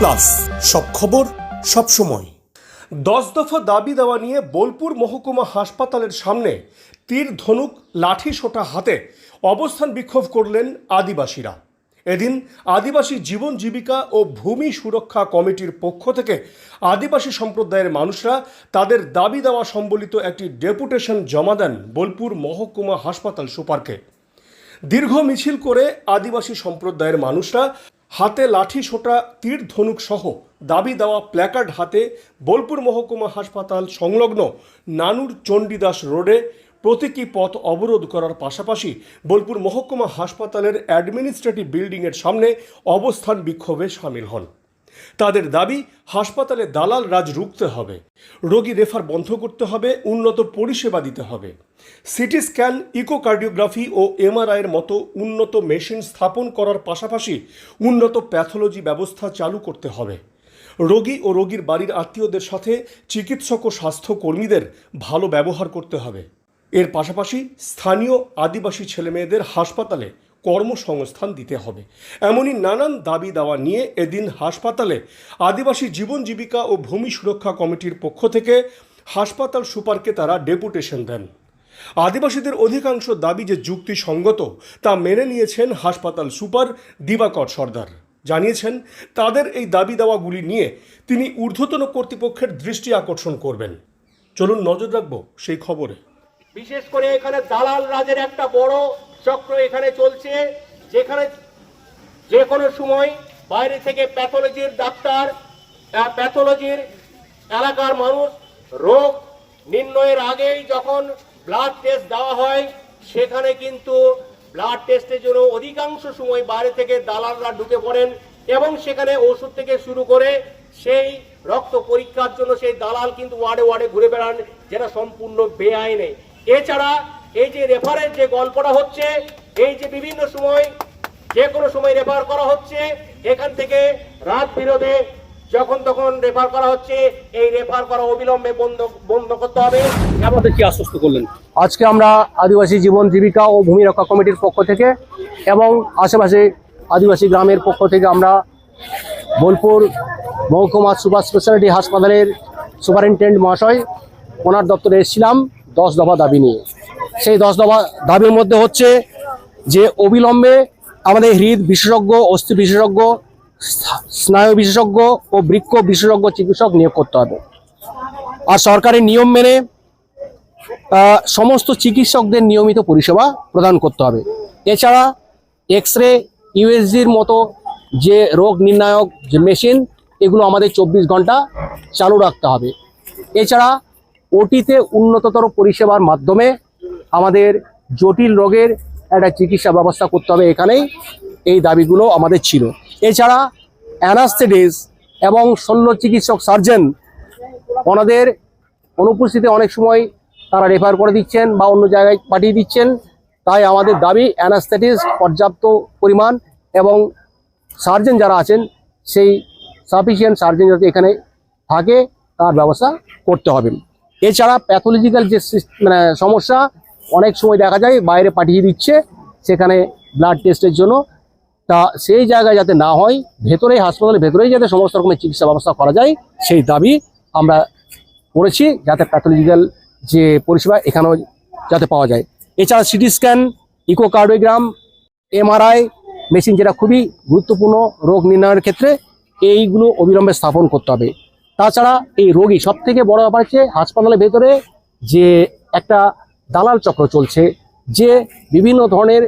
Plus. সব খবর সব সময়। দশ দফা দাবি দেওয়া নিয়ে বোলপুর মহকুমা হাসপাতালের সামনে তীর ধনুক লাঠি সোটা হাতে অবস্থান বিক্ষোভ করলেন আদিবাসীরা। এদিন আদিবাসী জীবন জীবিকা ও ভূমি সুরক্ষা কমিটির পক্ষ থেকে আদিবাসী সম্প্রদায়ের মানুষরা তাদের দাবি দেওয়া সম্বলিত একটি ডেপুটেশন জমা দেন বোলপুর মহকুমা হাসপাতাল সুপারকে। দীর্ঘ মিছিল করে আদিবাসী সম্প্রদায়ের মানুষরা হাতে লাঠি সোটা তীর ধনুক সহ দাবি দেওয়া প্ল্যাকার্ড হাতে বোলপুর মহকুমা হাসপাতাল সংলগ্ন নানুর চণ্ডীদাস রোডে প্রতীকী পথ অবরোধ করার পাশাপাশি বোলপুর মহকুমা হাসপাতালের অ্যাডমিনিস্ট্রেটিভ বিল্ডিংয়ের সামনে অবস্থান বিক্ষোভে সামিল হন। তাদের দাবি, হাসপাতালে দালাল রাজ রুখতে হবে। রোগী রেফার বন্ধ করতে হবে, উন্নত পরিষেবা দিতে হবে। সিটি স্ক্যান, ইকোকার্ডিওগ্রাফি ও এমআরআইয়ের মতো উন্নত মেশিন স্থাপন করার পাশাপাশি উন্নত প্যাথোলজি ব্যবস্থা চালু করতে হবে। রোগী ও রোগীর বাড়ির আত্মীয়দের সাথে চিকিৎসক ও স্বাস্থ্যকর্মীদের ভালো ব্যবহার করতে হবে। এর পাশাপাশি স্থানীয় আদিবাসী ছেলেমেয়েদের হাসপাতালে কর্মসংস্থান দিতে হবে। এমনই নানান দাবি দাওয়া নিয়ে এদিন হাসপাতালে আদিবাসী জীবন জীবিকা ও ভূমি সুরক্ষা কমিটির পক্ষ থেকে হাসপাতাল সুপারকে তারা ডেপুটেশন দেন। আদিবাসীদের অধিকাংশ দাবি যে যুক্তিসঙ্গত তা মেনে নিয়েছেন হাসপাতাল সুপার দিবাকর সর্দার। জানিয়েছেন, তাদের এই দাবি দাওয়াগুলি নিয়ে তিনি ঊর্ধ্বতন কর্তৃপক্ষের দৃষ্টি আকর্ষণ করবেন। চলুন নজর রাখব সেই খবরে। বিশেষ করে এখানে দালাল রাজের একটা বড় চক্র এখানে চলছে। যেখানে যে কোনো সময় বাইরে থেকে প্যাথোলজির ডাক্তার প্যাথোলজির এলাকার মানুষ রোগ নির্ণয়ের আগেই যখন ব্লাড টেস্ট দেওয়া হয়, সেখানে কিন্তু ব্লাড টেস্টের জন্য অধিকাংশ সময় বাইরে থেকে দালালরা ঢুকে পড়েন এবং সেখানে ওষুধ থেকে শুরু করে সেই রক্ত পরীক্ষার জন্য সেই দালাল কিন্তু ওয়ার্ডে ওয়ার্ডে ঘুরে বেড়ান, যেটা সম্পূর্ণ বেআইনে। এছাড়া এই যে রেফারের যে গল্পটা হচ্ছে এই যে বিভিন্ন সময় যে কোনো সময় রেফার করা হচ্ছে এখান থেকে রাত বিরোধে যখন তখন রেফার করা হচ্ছে এই রেফার করা অবিলম্বে বন্ধ বন্ধ করতে হবে। আমাদের কি আশ্বস্ত করলেন? আজকে আমরা আদিবাসী জীবন জীবিকা ও ভূমি রক্ষা কমিটির পক্ষ থেকে এবং আশেপাশে আদিবাসী গ্রামের পক্ষ থেকে আমরা বোলপুর মহকুমা সুপার স্পেশালিটি হাসপাতালের সুপারিনটেন্ডেন্ট মহাশয় ওনার দপ্তরে এসেছিলাম দশ দফা দাবি নিয়ে। সেই দশ দফা দাবির মধ্যে হচ্ছে যে অবিলম্বে আমাদের হৃদ বিশেষজ্ঞ, অস্থি বিশেষজ্ঞ স্নায়ু বিশেষজ্ঞ ও বৃক্ষ বিশেষজ্ঞ চিকিৎসক নিয়োগ করতে হবে। আর সরকারের নিয়ম মেনে সমস্ত চিকিৎসকদের নিয়মিত পরিষেবা প্রদান করতে হবে। এছাড়া এক্স রে ইউএসজির মতো যে রোগ নির্ণায়ক যে মেশিন, এগুলো আমাদের চব্বিশ ঘণ্টা চালু রাখতে হবে। এছাড়া ওটিতে উন্নততর পরিষেবার মাধ্যমে আমাদের জটিল রোগের একটা চিকিৎসা ব্যবস্থা করতে হবে এখানেই। এই দাবিগুলো আমাদের ছিল। এছাড়া অ্যানাস্থেটিস এবং শল্য চিকিৎসক সার্জন ওনাদের অনুপস্থিতিতে অনেক সময় তারা রেফার করে দিচ্ছেন বা অন্য জায়গায় পাঠিয়ে দিচ্ছেন। তাই আমাদের দাবি অ্যানাস্থেটিস, পর্যাপ্ত পরিমাণ এবং সার্জন যারা আছেন, সেই সাফিসিয়েন্ট সার্জন যাতে এখানে থাকে, তার ব্যবস্থা করতে হবে। এছাড়া প্যাথোলজিক্যাল যে মানে সমস্যা অনেক সময় দেখা যায় বাইরে পাঠিয়ে দিচ্ছে, সেখানে ব্লাড টেস্টের জন্য। তা সেই জায়গায় যাতে না হয়, ভেতরেই, হাসপাতালের ভেতরেই যাতে সমস্ত রকমের চিকিৎসা ব্যবস্থা করা যায়, সেই দাবি আমরা করেছি, যাতে প্যাথোলজিক্যাল যে পরিষেবা এখানেও যাতে পাওয়া যায়। এছাড়া CT scan, echocardiogram, MRI, machine যেটা খুবই গুরুত্বপূর্ণ রোগ নির্ণয়ের ক্ষেত্রে, এইগুলো অবিলম্বে স্থাপন করতে হবে। তাছাড়া এই রোগী সব থেকে বড় ব্যাপার হচ্ছে হাসপাতালের ভেতরে যে একটা দালাল চক্র চলছে, যে বিভিন্ন ধরনের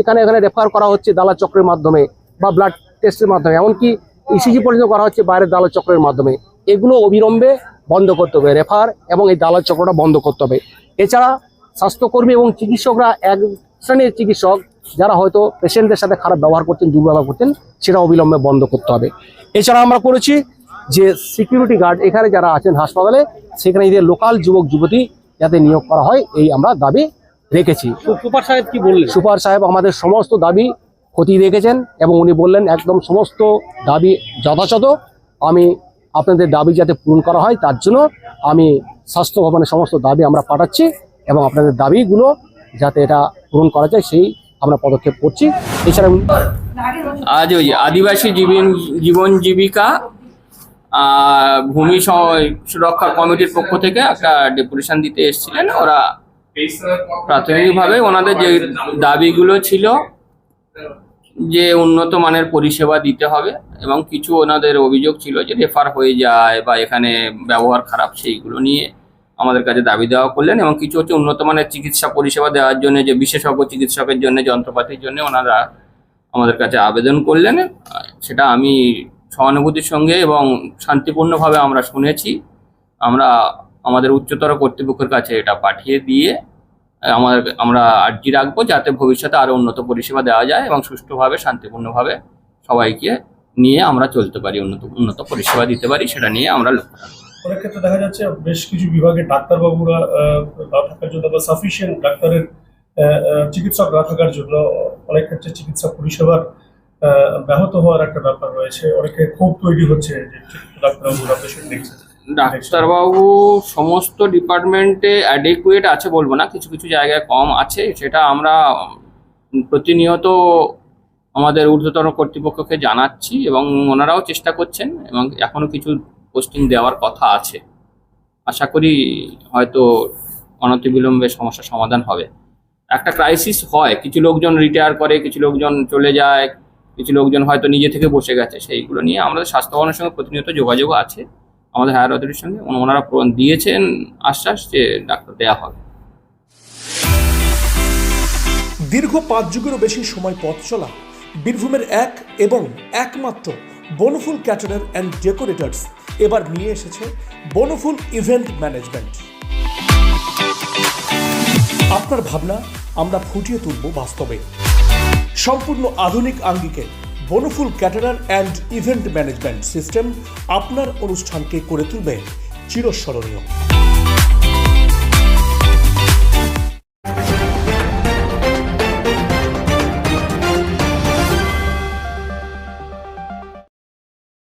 এখানে এখানে রেফার করা হচ্ছে দালাল চক্রের মাধ্যমে বা ব্লাড টেস্টের মাধ্যমে। এমনকি ইসিজি পর্যন্ত করা হচ্ছে বাইরের দালাল চক্রের মাধ্যমে। এগুলো অবিলম্বে বন্ধ করতে হবে রেফার এবং এই দালাল চক্রটা বন্ধ করতে হবে। এছাড়া স্বাস্থ্যকর্মী এবং চিকিৎসকরা এক শ্রেণির চিকিৎসক যারা হয়তো পেশেন্টদের সাথে খারাপ ব্যবহার করছেন, দুর্ব্যবহার করছেন, সেটা অবিলম্বে বন্ধ করতে হবে। এছাড়া আমরা করেছি যে সিকিউরিটি গার্ড এখানে যারা আছেন হাসপাতালে, সেখানে এদের লোকাল যুবক, যুবতী যাতে নিয়োগ করা হয় এই আমরা দাবি রেখেছি। সুপার সাহেব কি বললেন? সুপার সাহেব আমাদের সমস্ত দাবি খতিয়ে রেখেছেন এবং উনি বললেন একদম সমস্ত দাবি যথাযথ। আমি আপনাদের দাবি যাতে পূরণ করা হয় তার জন্য আমি স্বাস্থ্য ভবনের সমস্ত দাবি আমরা পাঠাচ্ছি এবং আপনাদের দাবিগুলো যাতে এটা পূরণ করা যায় সেই আমরা পদক্ষেপ করছি। এছাড়া আজ ওই আদিবাসী জীবন জীবন জীবিকা ভূমি সুরক্ষা কমিটির পক্ষ থেকে একটা ডেপুটেশন দিতে এসেছিলেন। ওরা প্রাথমিকভাবে ওনাদের যে দাবিগুলো ছিল যে উন্নত মানের পরিষেবা দিতে হবে এবং কিছু ওনাদের অভিযোগ ছিল যে রেফার হয়ে যায় বা এখানে ব্যবহার খারাপ সেইগুলো নিয়ে আমাদের কাছে দাবি দেওয়া করলেন এবং কিছু হচ্ছে উন্নত মানের চিকিৎসা পরিষেবা দেওয়ার জন্য যে বিশেষজ্ঞ চিকিৎসকের জন্য যন্ত্রপাতির জন্য ওনারা আমাদের কাছে আবেদন করলেন। সেটা আমি সহানুভূতির সঙ্গে এবং শান্তিপূর্ণভাবে আমরা শুনেছি। আমরা আমাদের উচ্চতর কর্তৃপক্ষের কাছে এটা পাঠিয়ে দিয়ে আমাদের, আমরা আর্জি রাখব যাতে ভবিষ্যতে আরও উন্নত পরিষেবা দেওয়া যায় এবং সুষ্ঠুভাবে, শান্তিপূর্ণভাবে সবাইকে নিয়ে আমরা চলতে পারি, উন্নত উন্নত পরিষেবা দিতে পারি, সেটা নিয়ে আমরা লক্ষ্য রাখব। অনেক ক্ষেত্রে দেখা যাচ্ছে বেশ কিছু বিভাগে ডাক্তারবাবুরা না থাকার জন্য বা সাফিসিয়েন্ট ডাক্তারের চিকিৎসক না থাকার জন্য অনেক ক্ষেত্রে চিকিৎসা পরিষেবার ব্যাহত হওয়ার একটা ব্যাপার রয়েছে। অনেকে ক্ষোভ তৈরি হচ্ছে ডাক্তারবাবু সমস্ত ডিপার্টমেন্টে অ্যাডিকুয়েট আছে বলব না, কিছু কিছু জায়গায় কম আছে, সেটা আমরা প্রতিনিয়ত আমাদের ঊর্ধ্বতন কর্তৃপক্ষকে জানাচ্ছি এবং ওনারাও চেষ্টা করছেন এবং এখনও কিছু পোস্টিং দেওয়ার কথা আছে। আশা করি হয়তো অনতিবিলম্বে সমস্যার সমাধান হবে। একটা ক্রাইসিস হয়, কিছু লোকজন রিটায়ার করে, কিছু লোকজন চলে যায় কিছু লোকজন হয়তো নিজে থেকে বসে গেছে, সেইগুলো নিয়ে আমাদের স্বাস্থ্য ভবনের সঙ্গে প্রতিনিয়ত যোগাযোগ আছে। আমাদের হায়ার অথরিটির সঙ্গে। ওনা- ওনারা দিয়েছেন আশ্বাস যে ডাক্তার দেওয়া হবে। দীর্ঘ পাঁচ যুগেরও বেশি সময় পথ চলা, বীরভূমের এক এবং একমাত্র বনফুল ক্যাটারার অ্যান্ড ডেকোরেটার্স এবার নিয়ে এসেছে বনফুল ইভেন্ট ম্যানেজমেন্ট। আপনার ভাবনা আমরা ফুটিয়ে তুলব বাস্তবে। সম্পূর্ণ আধুনিক আঙ্গিকে Bonphul caterer and event management system আপনার অনুষ্ঠানকে করে তুলবে চিরস্মরণীয়।